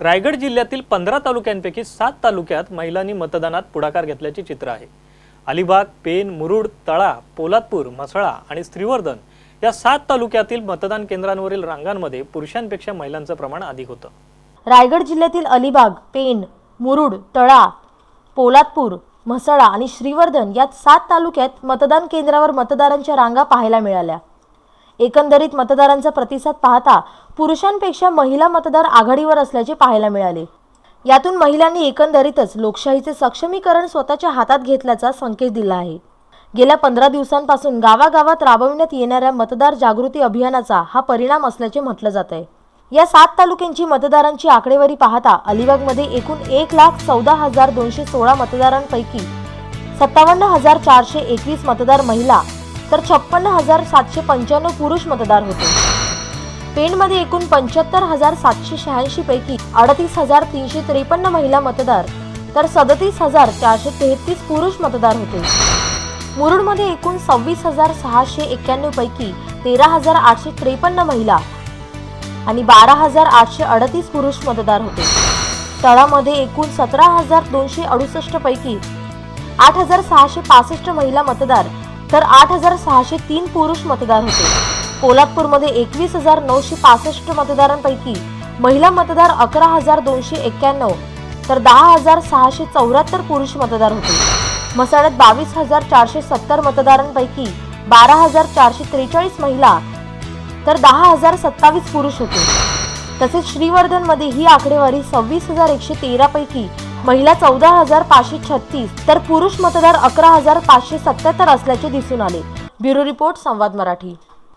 रायगड जिल्ह्यातील पंधरा तालुक्यांपैकी सात तालुक्यात महिलांनी मतदानात पुढाकार घेतल्याचे चित्र आहे. अलिबाग पेन मुरुड तळा पोलादपूर म्हसळा आणि श्रीवर्धन या सात तालुक्यातील मतदान केंद्रांवरील रांगांमध्ये पुरुषांपेक्षा महिलांचं प्रमाण अधिक होतं. रायगड जिल्ह्यातील अलिबाग पेन मुरुड तळा पोलादपूर म्हसळा आणि श्रीवर्धन या सात तालुक्यात मतदान केंद्रावर मतदारांच्या रांगा पाहायला मिळाल्या. एकंदरीत मतदारांचा प्रतिसाद पाहता पुरुषांपेक्षा महिला मतदार आघाडीवर असल्याचे पाहायला मिळाले. यातून महिलांनी एकंदरीतच लोकशाहीचे सक्षमीकरण स्वतःच्या हातात घेतल्याचा संकेत दिला आहे. गेल्या पंधरा दिवसांपासून गावागावात राबविण्यात येणाऱ्या मतदार जागृती अभियानाचा हा परिणाम असल्याचे म्हटलं जात आहे. या सात तालुक्यांची मतदारांची आकडेवारी पाहता अलिबागमध्ये एकूण एक लाख चौदा हजार दोनशे सोळा मतदारांपैकी सत्तावन्न हजार चारशे एकवीस मतदार महिला तर छप्पन्न हजार सातशे पंच्याण्णव पुरुष मतदार होते. पेणमध्ये एकूण पंच्याहत्तर हजार सातशे शहाऐंशी पैकी अडतीस हजार तीनशे त्रेपन्न महिला मतदार तर सदतीस हजार चारशे तेहतीस पुरुष मतदार होते. मुरुडमध्ये एकूण सव्वीस हजार सहाशे एक्क्याण्णव पैकी तेरा हजार आठशे त्रेपन्न महिला आणि बारा हजार आठशे अडतीस पुरुष मतदार होते. तळामध्ये एकूण सतरा हजार दोनशे अडुसष्ट पैकी आठ हजार सहाशे पासष्ट महिला मतदार तर आठ हजार सहाशे तीन पुरुष मतदार होते. कोल्हापूरमध्ये एकवीस हजार नऊशे पासष्ट मतदारांपैकी महिला मतदार अकरा हजार दोनशे एक्क्याण्णव तर दहा हजार सहाशे चौऱ्याहत्तर पुरुष मतदार होते. मसाळ्यात बावीस हजार चारशे सत्तर मतदारांपैकी बारा हजार चारशे त्रेचाळीस महिला तर दहा हजार सत्तावीस पुरुष होते. तसेच श्रीवर्धनमध्ये ही आकडेवारी सव्वीस हजार एकशे तेरा पैकी महिला चौदा हजार पाचशे छत्तीस तर पुरुष मतदार अकरा हजार पाचशे सत्याहत्तर असल्याचे दिसून आले. ब्युरो रिपोर्ट संवाद मराठी.